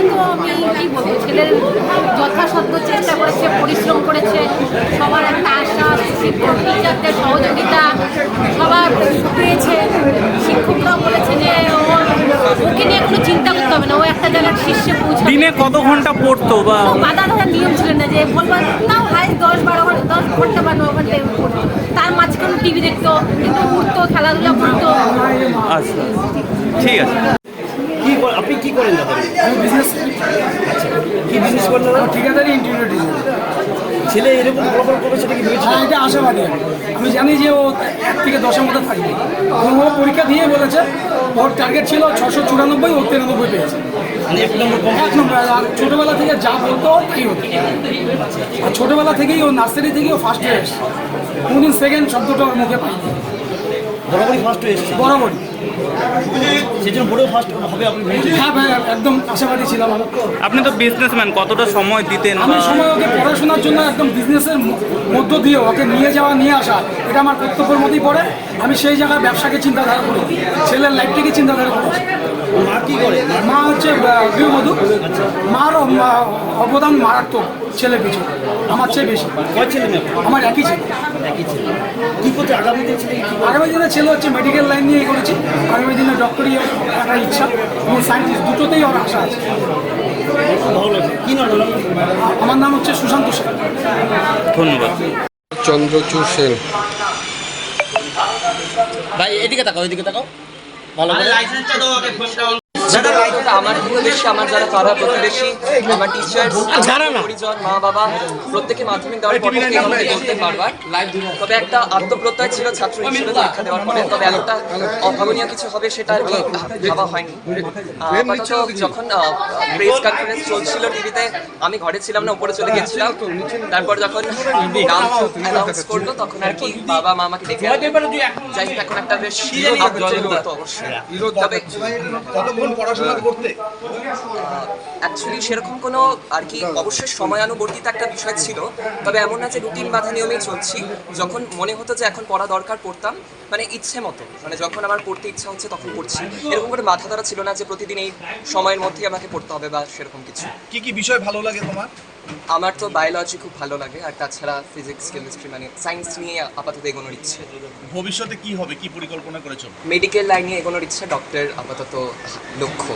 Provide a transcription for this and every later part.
আপাতত আমি কি বলব ছেলের যথাসাধ্য চেষ্টা করেছে পরিশ্রম করেছে সবার একটা আশা শিক্ষক টিচারদের সহযোগিতা সবার পেয়েছে। শিক্ষকরাও বলেছে যে ওকে নিয়ে কোনো চিন্তা করতে হবে না ও একটা জায়গার শীর্ষে পৌঁছাবে। দিনে কত ঘণ্টা পড়তো বা তো বাধা ধরার নিয়ম ছিল না যে বলব তাও হাই দশ বারো ঘণ্টা দশ ঘণ্টা বা ন ঘণ্টা পড়তো তার মাঝখানে টিভি দেখতো কিন্তু উঠতো খেলাধুলা করতো। আচ্ছা। ঠিক আছে। আপনি কি করেন দাদা? আমি বিজনেস কি বিজনেস করেন দাদা? ঠিকাদারি ইন্টেরিয়র ডিজাইন ছেলে এরকম ফলাফল করবে সেটা কি ভেবেছিল হ্যাঁ এটা আশাবাদী আমি। জানি যে ও এক থেকে দশের মধ্যে থাকবে। এবং ও পরীক্ষা দিয়ে বলেছে ওর টার্গেট ছিল ছশো চুরানব্বই ও তিরানব্বই পেয়েছে। মানে এক নম্বর আর ছোটোবেলা থেকে যা বলতো তাই হতো। আর ছোটোবেলা থেকেই ও নার্সারি থেকেই ও ফার্স্ট হয়ে এসছে। কোনদিন সেকেন্ড শব্দটা ওর মুখে পাইনি। বরাবরই ফার্স্ট হয়ে এসছে। বরাবরই। সেই জন্য বোর্ডেও ফার্স্ট হবে আপনি হ্যাঁ ভাই একদম আশাবাদী ছিলাম আপনি তো বিজনেসম্যান কতটা সময় দিতেন আমি সময় ওকে পড়াশোনার জন্য একদম বিজনেসের মধ্য দিয়ে ওকে নিয়ে যাওয়া নিয়ে আসা এটা আমার কর্তব্যের মধ্যেই পড়ে। আমি সেই জায়গায় ব্যবসাকে চিন্তাধারা করি ছেলের লাইফটাকে চিন্তাধারা করেছি মা কি করে? মা হচ্ছে গৃহবধূ। মার অবদান মারাত্মক। ছেলে পিছু। আমার চেয়ে বেশি। কয় ছেলে মেয়ে? আমার একই ছেলে। একই ছেলে। কি করতে আগামীতে ছেলে আগামী দিনে ছেলে হচ্ছে মেডিকেল লাইন নিয়ে করেছি। আগামী দিনে ডক্টরি একটা ইচ্ছা। এবং সায়েন্টিস্ট দুটোতেই ওর আশা আছে। কি নাম আমার নাম হচ্ছে সুশান্ত সেন। ধন্যবাদ। চন্দ্রচূড় সেন। ভাই এদিকে তাকাও এদিকে তাকাও। ভালো করে। তো আমার থেকে বেশি আমার যারা পাড়া প্রতিবেশী আমার টিচার পরিজন মা বাবা প্রত্যেকে মাধ্যমিক দেওয়ার পর থেকে আমাকে বলতে বারবার তবে একটা আত্মপ্রত্যয় ছিল ছাত্র হিসেবে পরীক্ষা দেওয়ার পরে তবে একটা অভাবনীয় কিছু হবে সেটা আর কি ভাবা হয়নি। আপাতত যখন প্রেস কনফারেন্স চলছিল টিভিতে আমি ঘরে ছিলাম না উপরে চলে গেছিলাম। তারপর যখন অ্যানাউন্স করল তখন আর কি বাবা মা আমাকে ডেকে যাই এখন একটা বেশ আগ্রহের মুহূর্ত করতে। অ্যাকচুয়ালি সেরকম কোনো আর কি অবশ্যই সময়ানুবর্তিত একটা বিষয় ছিল তবে এমন না যে রুটিন বাধা নিয়মেই চলছি। যখন মনে হতো যে এখন পড়া দরকার পড়তাম মানে ইচ্ছে মতো। মানে যখন আমার পড়তে ইচ্ছা হচ্ছে তখন পড়ছি। এরকম করে মাথা ধরা ছিল না যে প্রতিদিন এই সময়ের মধ্যেই আমাকে পড়তে হবে বা সেরকম কিছু। কি কি বিষয় ভালো লাগে তোমার? আমার তো বায়োলজি খুব ভালো লাগে আর তাছাড়া ফিজিক্স কেমিস্ট্রি মানে সায়েন্স নিয়ে আপাতত এগোনোর ইচ্ছে। ভবিষ্যতে কি হবে কি পরিকল্পনা করেছ? মেডিকেল লাইনে এগোনোর ইচ্ছে ডক্টর আপাতত লক্ষ্য।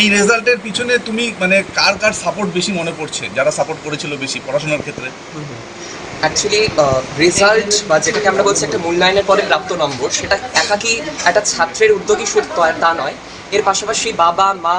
এই রেজাল্টের পিছনে তুমি মানে কার কার সাপোর্ট বেশি মনে পড়ছে? যারা সাপোর্ট করেছিল বেশি পড়াশোনার ক্ষেত্রে? অ্যাকচুয়ালি রেজাল্ট বা যেটাকে আমরা বলছি একটা মূল্যায়নের পরে প্রাপ্ত নম্বর সেটা একাকি একটা ছাত্রের উদ্যোগী শুধু তা নয়। এর পাশাপাশি বাবা মা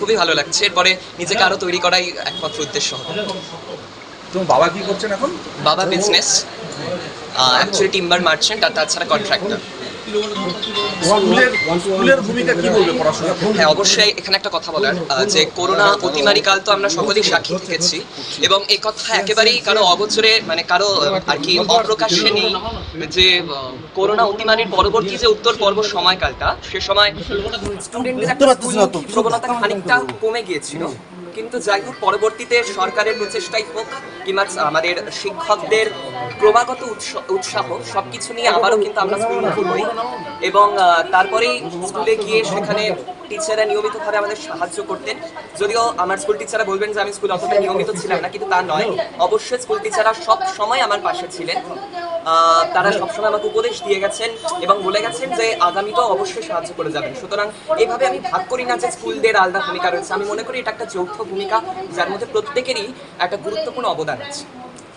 খুবই ভালো লাগছে। এরপরে নিজেকে আরও তৈরি করাই একমাত্র উদ্দেশ্য হবে। তোমার বাবা কি করছেন এখন? বাবা বিজনেস অ্যাকচুয়ালি টিম্বার মার্চেন্ট আর তাছাড়া কন্ট্রাক্টর হ্যাঁ অবশ্যই এখানে একটা কথা বলার যে করোনা অতিমারি কাল তো আমরা সকলেই সাক্ষী থেকেছি এবং এই কথা একেবারেই কারও অগোচরে মানে কারও আর কি অপ্রকাশ্যে নেই যে করোনা অতিমারির পরবর্তী যে উত্তর পর্ব সময়কালটা সে সময় স্টুডেন্টদের একটা প্রবণতা খানিকটা কমে গিয়েছিল। কিন্তু যাই হোক, পরবর্তীতে সরকারের প্রচেষ্টাই হোক কিংবা আমাদের শিক্ষকদের ক্রমাগত উৎস- উৎসাহ, সবকিছু নিয়ে আবারও কিন্তু আমরা স্কুলমুখী করি। এবং তারপরেই স্কুলে গিয়ে সেখানে টিচাররা নিয়মিতভাবে আমাদের সাহায্য করতেন। যদিও আমার স্কুল টিচাররা বলবেন যে আমি স্কুল অতটা নিয়মিত ছিলাম না, কিন্তু তা নয়। অবশ্যই স্কুল টিচাররা সব সময় আমার পাশে ছিলেন। তারা সবসময় আমাকে উপদেশ দিয়ে গেছেন এবং বলে গেছেন যে আগামীতেও অবশ্যই সাহায্য করে যাবেন। সুতরাং এইভাবে আমি ভাগ করি না যে স্কুলদের আলাদা ভূমিকা রয়েছে। আমি মনে করি এটা একটা যৌথ ভূমিকা, যার মধ্যে প্রত্যেকেরই একটা গুরুত্বপূর্ণ অবদান আছে।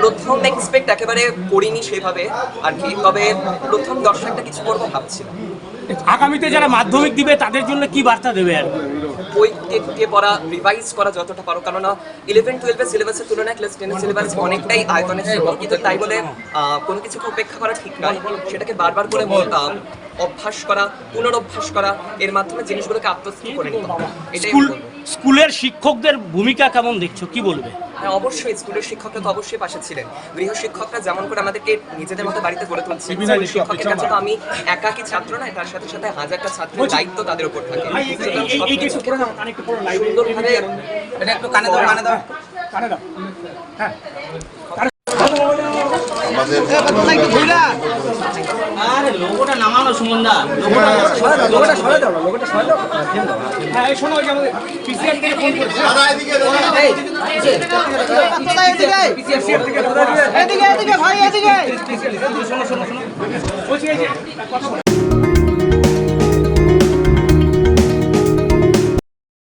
প্রথম এক্সপেক্ট একেবারে করিনি সেভাবে আর কি তবে প্রথম দর্শকটা কিছু করব ভাবছিলাম। আগামীতে যারা মাধ্যমিক দিবে তাদের জন্য কি বার্তা দেবে আর? বই খুঁটিয়ে খুঁটিয়ে পড়া রিভাইজ করা যতটা পারো কেননা ইলেভেন টুয়েলভের সিলেবাসের তুলনায় ক্লাস টেনের সিলেবাস অনেকটাই আয়তনে ছিল। কিন্তু তাই বলে কোনো কিছুকে উপেক্ষা করা ঠিক নয়। সেটাকে বারবার করে অভ্যাস করা পুনরভ্যাস করা এর মাধ্যমে জিনিসগুলোকে আত্মস্থ করে নিতে হবে। এটাই স্কুল স্কুলের শিক্ষকদের ভূমিকা কেমন দেখছ? কি বলবে? হ্যাঁ অবশ্যই স্কুলের শিক্ষকরা তো অবশ্যই পাশে ছিলেন। গৃহ শিক্ষকরা যেমন করে আমাদেরকে নিজেদের মতো বাড়িতে গড়ে তুলছে শিক্ষকের কাছে তো আমি একাকি ছাত্র নয় তার সাথে সাথে হাজারটা ছাত্রের দায়িত্ব তাদের উপর থাকে। সুন্দরভাবে এটা একটু কানে দাও কানে দাও। কানে দাও। আরে লোগোটা নামানো সুমনদা হ্যাঁ এই শোনো আমাদের পিসিআর থেকে ফোন করছে শোনো শোনো শোনো বলছি এই যে কথা।